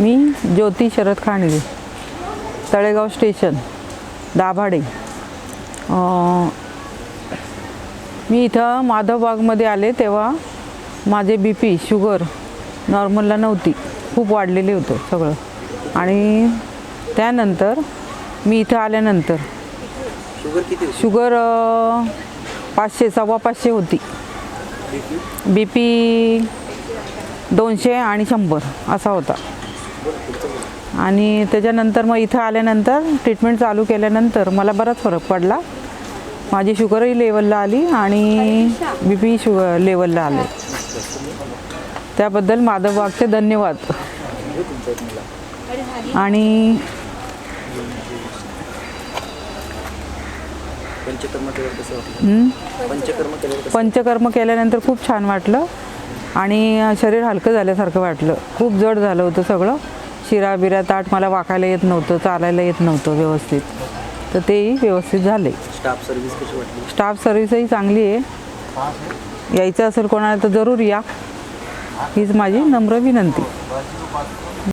मी Jyoti Sharad Khandge Talegaon station Dabhade. मी इथं माधवबागमध्ये आले तेव्हा माझे बी पी शुगर नॉर्मलला नव्हती. खूप वाढलेली होतं सगळं. आणि त्यानंतर मी इथं आल्यानंतर शुगर किती शुगर पाचशे सव्वा पाचशे होती? बी पी दोनशे आणि शंभर असा होता. आणि त्याच्यानंतर मग इथं आल्यानंतर ट्रीटमेंट चालू केल्यानंतर मला बराच फरक पडला. माझी शुगरही लेवलला आली आणि बी पी शुगर लेवलला आले. त्याबद्दल माधवबागचे धन्यवाद. आणि पंचकर्म केल्यानंतर खूप छान वाटलं. आणि शरीर हलकं झाल्यासारखं वाटलं. खूप जड झालं होतं सगळं. शिरा बिरा ताट मला वाकायला येत नव्हतं चालायला येत नव्हतं व्यवस्थित. तर तेही व्यवस्थित झाले. स्टाफ सर्व्हिस कशी वाटली? स्टाफ सर्व्हिसही चांगली आहे. यायचं असेल कोणाला तर जरूर या. हीच माझी नम्र विनंती.